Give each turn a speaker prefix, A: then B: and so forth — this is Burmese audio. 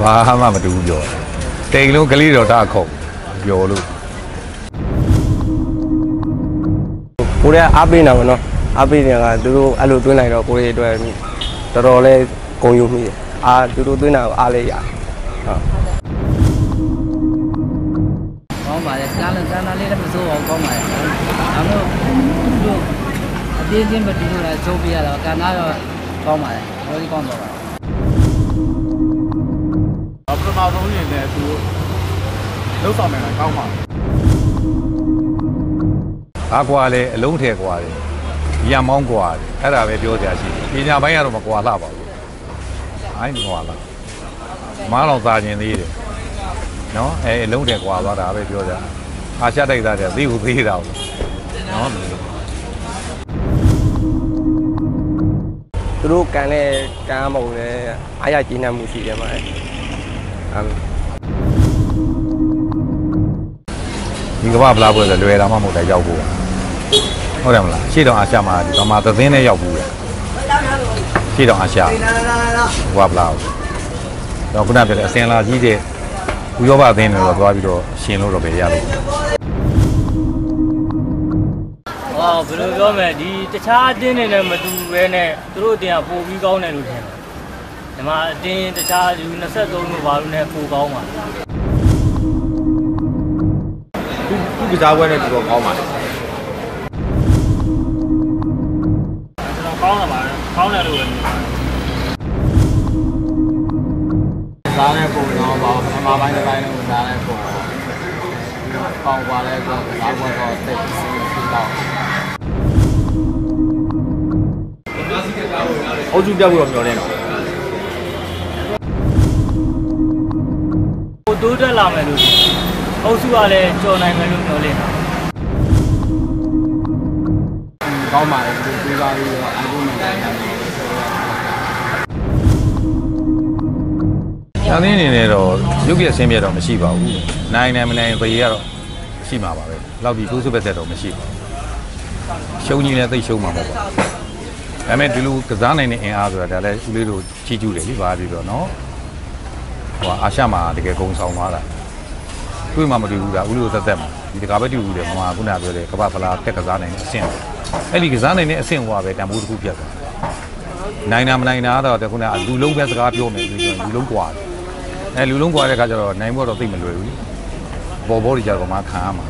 A: ဘာမှမတူဘူးပြောတိန်လုံးကလေးတော်တာခုံပြောလို့
B: ကိုရဲအားပေးနေမှာနော်အားပေးနေကသူတို့အဲ့လိုတွင်းလိုက်တော့ကိုရဲအတွက်တော်တော်လေးဂုဏ်ယူမိတယ်အာသူတို့တွင်းတာကိုအားလေးရဟုတ်
C: ကောင်းပါလေစားလို့စားတာလေးလည်းမစိုးအောင်ကောင်းပါလေဒါမျိုးတို့အသေးချင်းမတူလို့လည်းချုပ်ပြရတော့ကံသားတော့ကောင်းပါလေပြောပြီးကောင်းတော့ပါ
D: ပထ မဆုံးအနေနဲ့သူလှုပ်ဆောင်နေတာကောင်းပါ
A: ဘာကွာလဲအလုံးထဲကွာတယ်ရံမောင်းကွာတယ်အဲ့ဒါပဲပြောစရာရှိတယ်ပညာပိုင်းကတော့မကွာလှပါဘူးအိုင်းမကွာလှမားလောင်သာခြင်းသေးတယ်နော်အဲအလုံးထဲကွာသွားတာပဲပြောစရာအာရှတိုက်သားတဲ့သိဟုသေးတာဘူးနော်
B: သူတို့ကန်တဲ့ကမ်းမုံနဲ့အားရကျဉ်းနှံမှုရှိတယ်မှာ အဲ့
A: ဒီကမ္ဘာဗလာပွဲဆိုလွယ်တာမှမဟုတ်တာရောက်ဖို့ဟုတ်တယ်မလားရှေ့တောင်အာရှမှာဒီကမ္ဘာသသင်းနဲ့ရောက်ဘူးလေရှေ့တောင်အာရှဘွားဗလာတော့ခုနပြောတဲ့အစင်လာကြီးတဲ့ဥရောပအသင်းတွေတော့သွားပြီးတော့ရှင်လို့တော့ပဲရလို့
E: ဟောဘယ်လိုပြောမလဲဒီတခြားအတင်းတွေနဲ့မတူပဲနဲ့သူတို့အတင်းကပိုပြီးကောင်းတယ်လို့ထင်တယ် ဒီမှာအတင်းတခြားလူ23လို့ဘာလို့နဲ့ပိုကောင်းပါ
D: သူသူကစားပွဲနဲ့တော်တော်ကောင်းပါလေ
E: ကျွန်တော်ကောင်းတာပါကောင်းတယ်လို့ပဲမြင်ပါတယ်
D: စားတဲ့ပုံတော့ပါပထမပိုင်းတစ်ပိုင်းနဲ့စားတဲ့ပုံပေါင်ပါလဲဆိုတော့စားပွဲတော့တိတ်စီစီတော့အုပ်စုပြတ်ဖို့တော့မျှော်လင့်တော့
E: တိုးတက်လာမယ်လို့အုပ်စုကလည်းကြော်နိုင်မယ်လို့မျှော်လင့်တာ
D: ကောင်းပါလေဒီဒီကားလေးတော့အခုနေတယ်
A: ညာသင်းအနေနဲ့တော့ရုပ်ပြည့်ဆင်းပြတော့မရှိပါဘူးနိုင်နိုင်မနိုင်ဘယ်ကတော့ရှိမှာပါပဲလောက်ဒီကိုးစုပဲသက်တော့မရှိပါဘူးရှုံးကြီးလည်းသိပ်ရှုံးမှာမဟုတ်ပါဘူးဒါပေမဲ့ဒီလိုကစားနိုင်တဲ့အင်အားဆိုတာဒါလည်းဦးလေးတို့ကြီးကျူးတယ်လေပါပြီးတော့နော် ဟိုအာရှမှာတကယ်ဂုံဆောင်သွားတာတွေ့မှမတွေ့ဘူးဒါဦးလေးတို့သက်သက်မှာဒီတကားပဲတွေ့ဘူးတယ်မမခုနပြောတယ်ကပ္ပဖလားတက်ကစားနိုင်တဲ့အဆင့်အဲ့ဒီကစားနိုင်တဲ့အဆင့်ဟိုပါပဲတန်ဖိုးတစ်ခုပြတ်သွားနိုင်တာမနိုင်တာတော့ခုနကလူလုံးပဲစကားပြောမယ်ဆိုရင်လူလုံးกว่าတယ်အဲလူလုံးกว่าတဲ့ခါကျတော့နိုင်ဖို့တော့သိမလွယ်ဘူးလေပေါ်ပေါ်ကြီးကြတော့မှခံရမှာ